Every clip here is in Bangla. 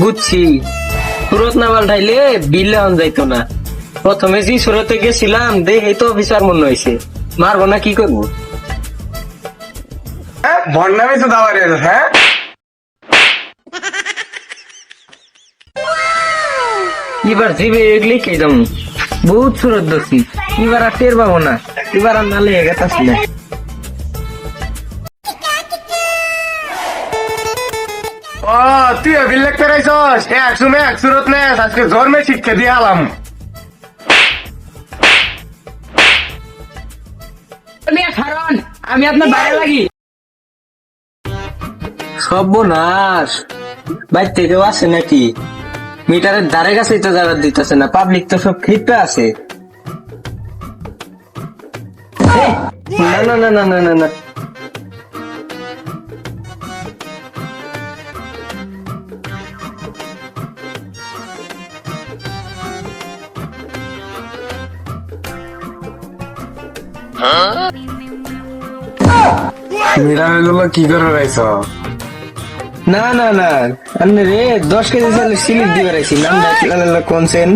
বুঝছি। সুরত না পাল্টাইলে বিলে হন যাইতো না। প্রথমে যে সুরতে গেছিলাম দেখে তো অফিসার মনে হয়েছে মারবো না কি করব? তো দাবার হ্যাঁ? এবার জিবে এগলি কে যাম? বহুত সুরত দোষী এবার আর টের পাবো না। এবার আর নালে গেতাছি না। ও তুই বিল্লেক করাইছস এক শুনে এক সুরত নে আজকে জন্মে শিক্ষা দিয়ে আলাম। কারণ আমি আপনার বাইরে লাগি। সর্বনাশ। বাইর থেকেও আসে নাকি? মিটারের ধারে কাছে তো যারা দিতেছে না পাবলিক তো সব ক্ষিপ্ত আছে। না না না না না না। না কি করে রাইছ? না না না। আপনি রে দশ কেজি চালে সিলিপ দিয়ে বেড়াইছি। নাম কোনসেন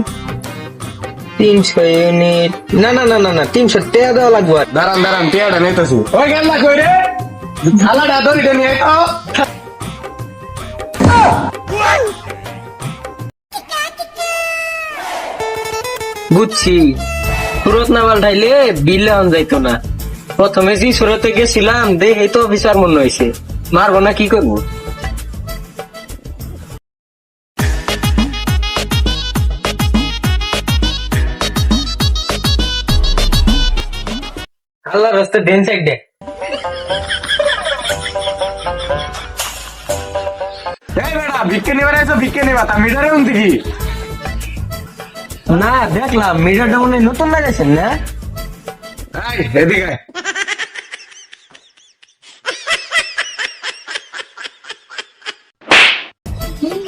তিনশো ইউনিট। না না না না না তিনশো টাকা দেওয়া লাগবে দাঁড়ান দাঁড়ান টিয়াটা নেতেছি। ওই গেল না কই রে? থালাটা দড়িটা নিয়ে বুঝছি সুরত না পাল্টাইলে বিলে হন যাইতো না। প্রথমে যে সুরতে গেছিলাম দেখে তো অফিসার মনে হয়েছে মারবো না, কি করব? আল্লাহ রাস্তা দেন সাইড দে। এই বেটা, ভিক্ষে নিবার আইছো, ভিক্ষে নিবা, তা মিটারে উনতি কি? না দেখলাম মিটারটা মনে নতুন লাগাইছেন না? এদিকে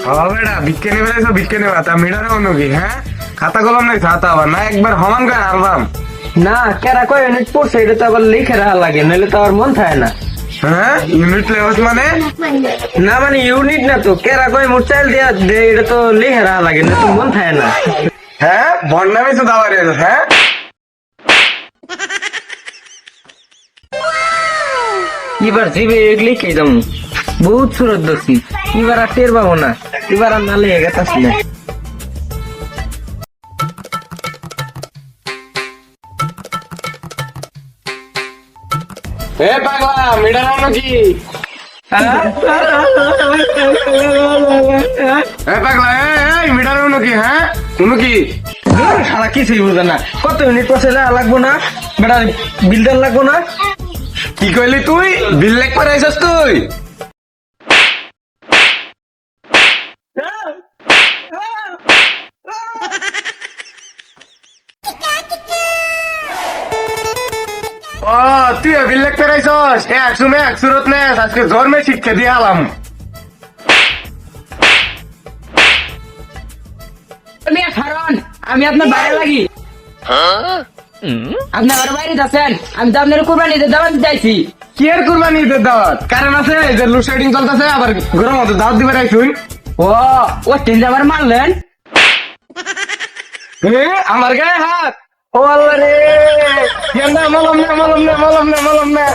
হ্যাঁ বেটা ভিক্ষে নিবার আইছো ভিক্ষে নিবা? তা মিটারে উনো কি হ্যাঁ? খাতা কলম নাই খাতা আবার? না একবার সমান করে আলবাম না কেরা কয় ইউনিট পড়ছে এটা তো আবার লিখে রাখা লাগে নাহলে তো আবার মন থাকে না। হ্যাঁ? ইউনিট লেভেল মানে? না মানে ইউনিট না তো কেরা কয় মোট চাইল দিয়া দে এটা তো লিখে রাখা লাগে না তো মন থাকে না। হ্যাঁ বন্যামি তো দাবার হ্যাঁ? এবার জিবে এগলি কে যাম বহুত সুরত দোষী এবার আর টের পাবো না। এবার আর নালে গেতাছি না এ পাগলা উনো কি? পাগলা এই মিটার উনো কি হ্যাঁ? কি? সারা কিছুই বুঝে না। কত ইউনিট পড়ছে লাগবো না? বেটা বিল্ডার লাগবো না? কি কইলি তুই? বিল লেখ করে তুই? ও তুই বিল লেখ করে আইছস এক শুনে এক সুরত নে আজকে জন্মে শিক্ষা দিয়ে আলাম। আমি আপনার বাইরে লাগি। আপনার ঘর বাইরে আছেন আমি তো আপনার কোরবানি দাওয়াত দিতে চাইছি কি এর কুরবানি ঈদের দাওয়াত? কারণ আছে যে লোডশেডিং চলতেছে আবার গরম মতো দাওয়াত দিবার আইছুন। ও ও তিন আমার মারলেন? এ, আমার গায়ে হাত। ও আল্লাহ রে। মলম নে মলম নে মলম নে মলম নে।